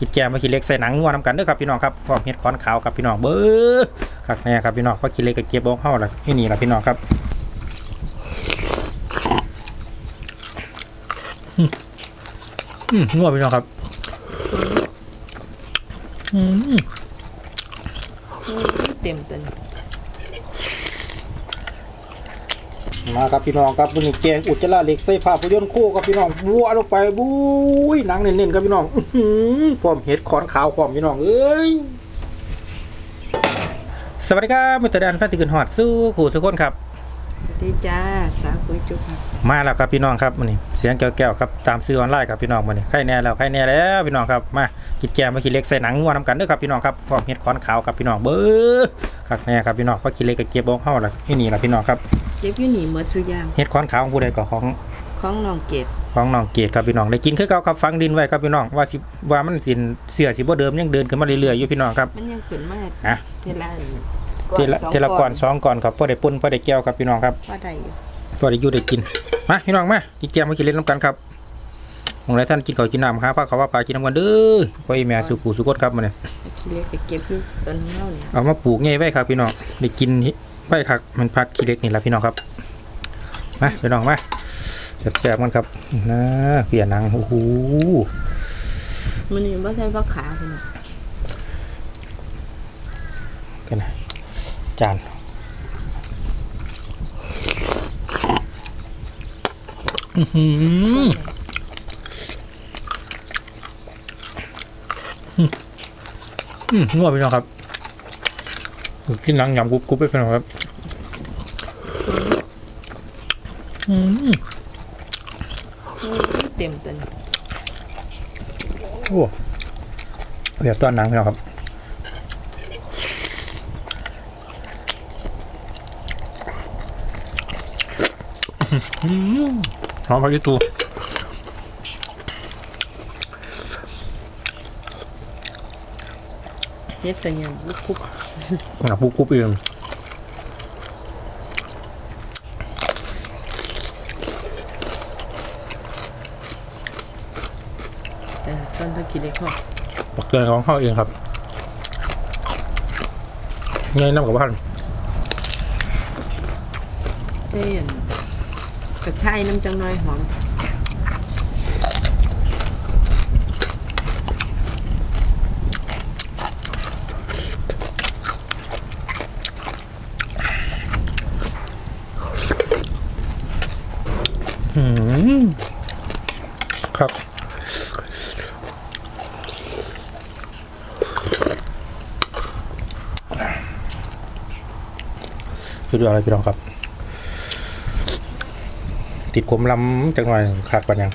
กินแกงมาขี้เล็กใส่หนังงัวน้ำกันเด้อครับพี่น้องครับพร้อมเห็ดขอนขาวครับพี่น้องเบ้อคักแน่ครับพี่น้องพอขี้เล็กกับเก็บบอกเฮาล่ะนี่นี่ล่ะพี่น้องครับอืมอืมงัวพี่น้องครับอืมเต็มตัน มาครับพี่น้องครับวันนี้แกงอุจจาระเหล็กใส่ผ้าพยนต์คู่ครับพี่น้องวัวลงไปบุ้ยหนังเน้นๆครับพี่น้องพร้อมเห็ดขอนขาวพร้อมพี่น้องเอ้ยสวัสดีครับมิตรดันแฟนติกันฮอดสู้ขู่สุกคนครับ ดีจ้าสาวกุยจุกครับมาแล้วครับพี่น้องครับมันนี่เสียงแก้วๆครับตามซื้อออนไลน์ครับพี่น้องมันนี่ใครแน่แล้วใครแน่แล้วพี่น้องครับมากินแกงมากินเล็กใส่หนังงัวน้ำกันเด้อครับพี่น้องครับพร้อมเห็ดขอนขาวครับพี่น้องเบ้อคักแน่ครับพี่น้องพอกินเล็กกับเก็บบอกเฮาล่ะนี่นี่ล่ะพี่น้องครับเจ็บอยู่หนีเมื่อสุยางเห็ดขอนขาวของผู้ใดก็ของของน้องเกดของน้องเกดครับพี่น้องได้กินคือเก่าครับฝังดินไว้ครับพี่น้องว่าสิว่ามันสินเสื้อสิบ่เดิมยังเดินขึ้นมาเรื่อยๆอยู่พี่น้องครับมันยังขึ้นมาอะเทละเทละเทละก่อนสองก่อนครับพอได้ปุ่นพอได้แก้วครับพี่น้องครับว่าได้อยู่พอได้อยู่ได้กินมาพี่น้องมากินแกงมากินเล่นน้ำกันครับมองไรท่านกินข้าวกินน้ำครับพาเขาว่าปลากินน้ำกันเด้อพ่ออีแม่สุกูสุกดครับมาเนี่ยขี้เล็กไปเก็บอยู่ต้นเล่าเนี่ยเอามาปลูกง่ายไว้ครับพี่น้องได้กินไว้ครับมันพักขี้เล็กนี่แหละพี่น้องครับมาพี่น้องมาแซ่บๆกันครับนะเกลี่ยหนังโอ้โหมันยังไม่ใช่ว่าขาคุณน่ะกันนะ จานอื้อหืออืมนัวพี่น้องครับกินหนังยำกรุบกรุบไปพี่น้องครับ อืมเต็มตันโอ้เดี๋ยวต้อนหนังพี่น้องครับ หอมพายุตูเฮ็ดกันยังบุกคุกหนักปุ๊บปุ๊บเองแต่ต้นตะกี้เล็กเขาปักเตือนของเขาเองครับไงน้ำกับพันเต้น กระชายน้ำจังน้อยหอมครับสุดยอดเลยพี่น้องครับ ติดกลมลำจังหน่อยขาดปันยัง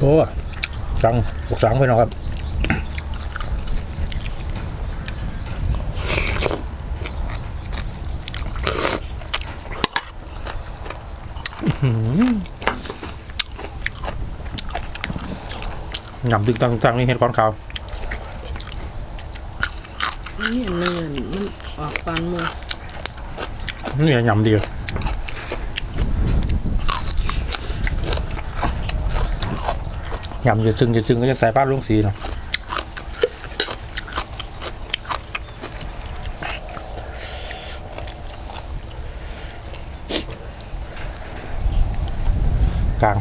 โอ้สังบกสังพี่น้องครับ หยำดึงตังตังนี่เห็ดก้อนขาวนี่อันหนึงอะมันออกตอนหมูนี่หยำดีหยำจะจึงจะจึงก็จะใส่ป้าลุงสีเนาะกลาง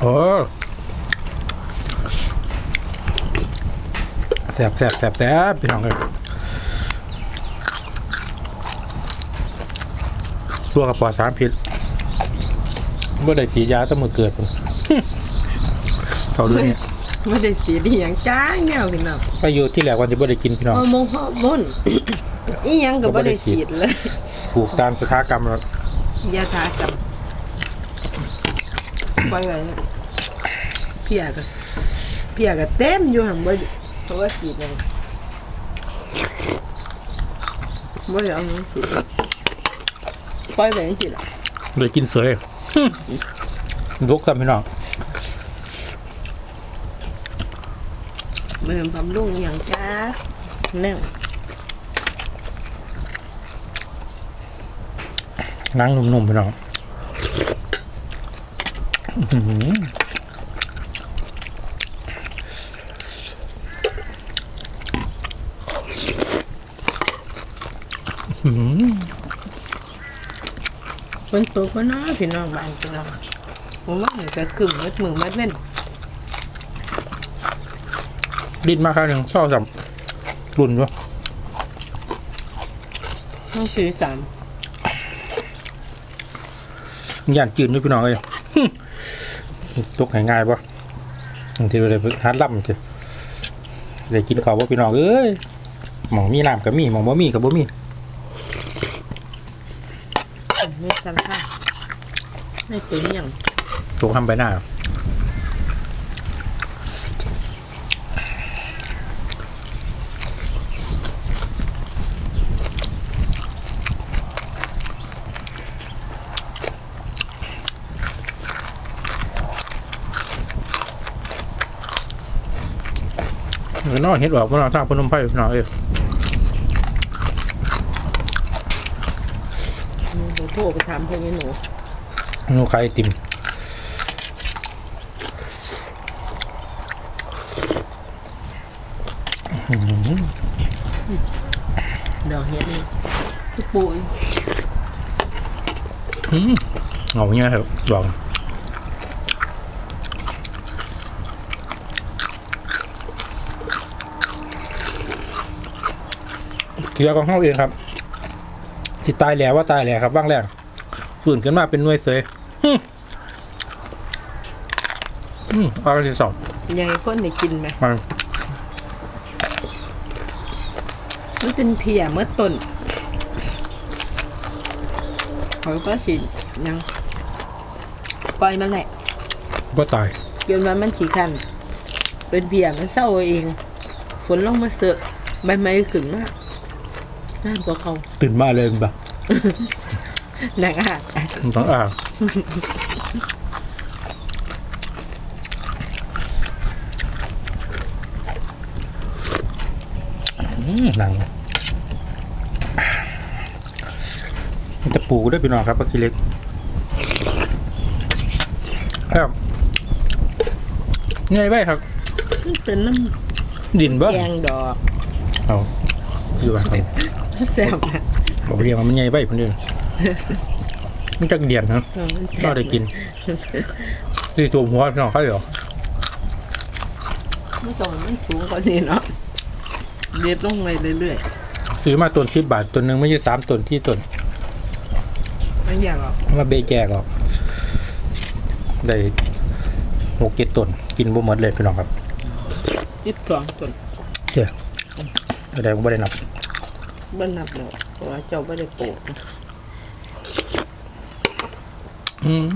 โอ้แสบแสบแสบแสบพี่น้องเลยตัวกับปอดสารพิษบ่ได้สีดยาแตั้งมือเกิดพุ่นเขาดูเนี่ยไม่ได้เสียดีอย่างจ้างเงี้ยพี่น้องไปอยู่ที่แหลกวันที่บ่ได้กินพี่น้องฮอร์โมนฮอร์โมนอีหยังก็บ่ได้ฉีดเลย ปลูกตามสถานกรรมแล้วยาทากับ ไปไว้เนี่ยเพียก็เพียก็เต็มอยู่หั่นบ่เพราะว่าฉีดเลยบ่ได้เอาหยังฉีดปล่อยไว้จังซี่ล่ะเลยกินเสยลุกครับพี่น้องมันบำรุงอหย่างจ้าแน่นั่งนุ่มๆพี่น้อง อื้อหือฝนตกก็นาะพี่น้องบ้านพี่น้องผมว่ามันก็กึ่มมืดมือมืดเว้นดิ้นมาครั้งหนึ่งเศร้าสับรุ่นวะต้องซื้อสามย่านจืดด้วยพี่น้องเอ้ย ตกให้ง่ายปะบางทีเราเลยฮาร์ดล่ำจ้ะเลยกินข้าวว่าพี่น้องเอ้ยหมองมีน้ำกับมีหมองบ่มีกับบ่มีไม่สันค่ะไม่ตุนอย่างตกทำไปหน้า นอกเห็ดออกมาเราสร้างพนมไพ่พี่น้องเอ้ยหนูโทรไปถามเพื่อนหนูหนูขายไอติมดอกเห็ดนี่ทุกปุยเอาเงี้ยครับบอก ขียวกับห้องเองครับสิตายแล้วว่าตายแล้วครับว่างแรกฝืนขึ้นมาเป็นหน่วยเสยฮึ่มอืมเอาที่สองยายคนได้กินไหมมันมันเป็นเพียเมื่อต้นเขาก็สิยังปล่อยมันแหละก็ตายจนวันมันขี้คันเป็นเพียมันเศร้าเอง ฝนลงมาเสอะใบไม้ขึ้นมาก น้ำกว่าเขาตื่นมาเลยมันแบบหนักอาดมันต้องอ่างอืมหนังมันจะปูได้วยพี่น้องครับปลาคิเล็กครับไงไว้ครับมันเป็นน้ดินำบ่แกงดอกเอา อยู่บ้านเขาแซ่บนะบอกเรียกว่ามันไงไว้คนเดียวมันจักเดียนครับเออมันแซ่บก็ได้กินที่ตัวหัวพี่น้องเขาเหรอมันต้องมันสูงกว่านี้เนาะเด็ดลงไปเรื่อยซื้อมาต้นสิบบาทต้นหนึ่งไม่ใช่สามต้นที่ต้นๆมันอยากหรอกมาเบแจกออกได้หกเจ็ดต้นกินบ่หมดเลยพี่น้องครับยิบสองต้นเจ้าแสดงว่าไม่ได้นับ บ้านนับเนาะเพราะว่าเจ้าไม่ได้ปลูกอืม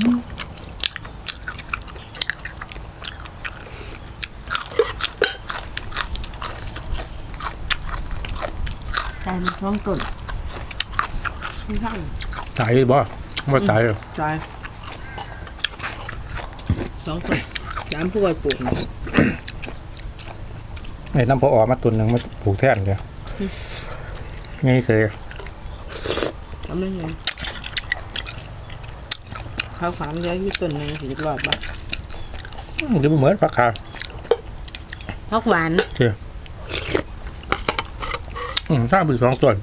ตายมันสองต้นไม่ใช่ตายบ่ว่าตายเหรอตายสองต้นสามผู้ใหญ่ปลูกนะไอ้น้ำพอออกมาต้นหนึ่งมาปลูกแทนเลย ไงเสยทำได้ไงเขาขวางเยอะอยู่ต้นหนึงสิรอดบ้างเดี๋ยวบ่เหมือนผักขาพักหวานเจ้าอืมสร้างเป็นสองต้น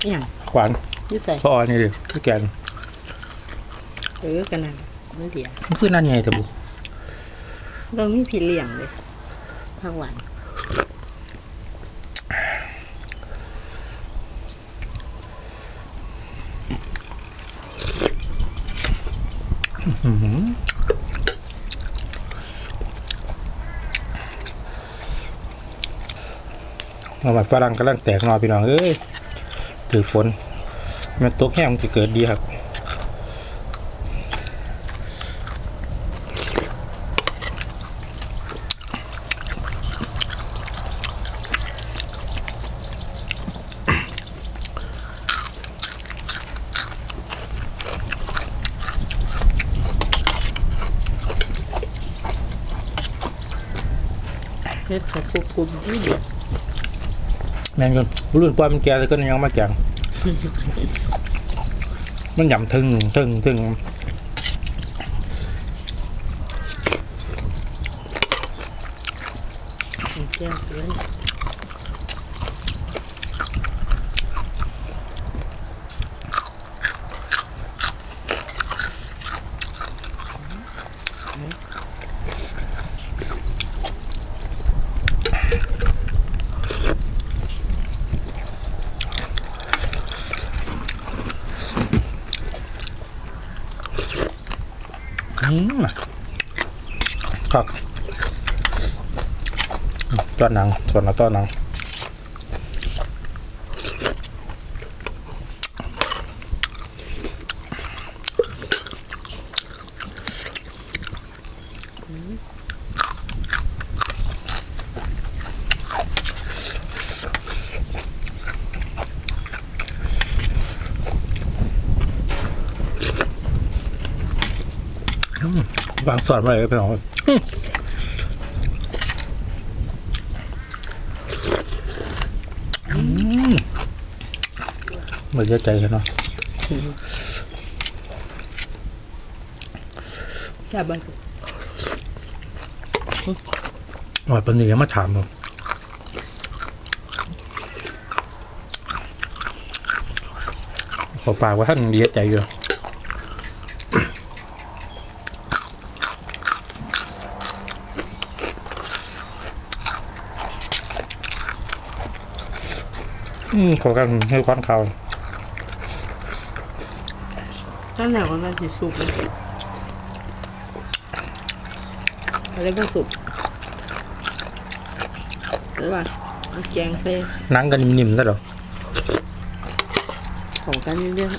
อหย่างขวานอยี่ใส่พออนี่ดิพี่แกนเออกันนั่นไม่เดียวมันคือนั่นไงแต่บุเราไม่ผิดเลี่ยงเลยพักหวาน อื้อหือมาบัดฝรั่งกำลังแตกหนอพี่น้องเอ้ยถือฝน มันตกแห้งจะเกิดดีครับ เฮ็ดขัดกรุบกรุบนี่เดียวแม่งจนรุ่นปล่อยมันแก่เลยก็ยังมาแกงมันหย่ำทึงทึงทึงแก้วเลย อืม ครับต้อนหนังส่วนละต้อนหนัง วางสอนมาเลยพี่น้องอืมเหมือนจะใจกันเนาะจับไปหน่อยปันนี้ยังมาถามผมขอปากว่าท่านเดียใจอยู่ อืมขอกันให้ควันเขาตั้งแต่วันนั้นสิสุกเลยอะไรก็สุกหรือว่าเอาแกงไปหนังกันนิ่มๆได้หรอของกันเรื่อย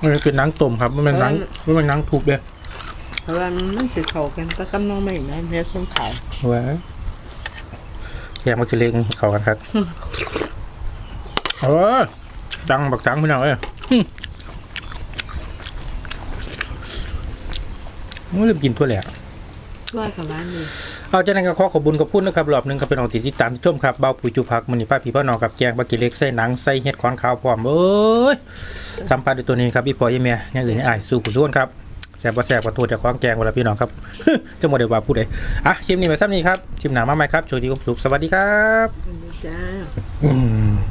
มันเป็นหนังต้มครับมันเป็นหนังมันเป็นหนังถูกเลยๆเพราะว่ามันสิเข้ากันก็กำลังไม่ได้เนื้อคนขายว้าแยกมาคือเล็กเขากันครับ เออดังบักจังพี่น้องเอ้ยหึไม่ลืมกินทั่วแหละว่ากับร้านนี้เอาจากนั้นก็ขอขอบคุญกับพูดนะครับรอบหนึ่งครับเป็นของติดติดตามที่ชมครับเบาปุ๋ยจุพักมันนี่ป้าพี่พ่อน้องกับแกงบากิเล็กใส่หนังใส่เห็ดขอนขาวพร้อมเอ้ยสัมผัสด้วยตัวนี้ครับพี่ปอยยี่เมียอย่างอื่นนี่อายสู้ผู้ส่วนครับแสบว่าแสบว่าโทษจากของแกงเวลาพี่น้องครับจะหมดเดี๋ยวว่าพูดเลยอะชิมนี่ไปซ้ำนี้ครับชิมหนังมาใหม่ครับโชคดีความสุขสวัสดีครับจ้าอืม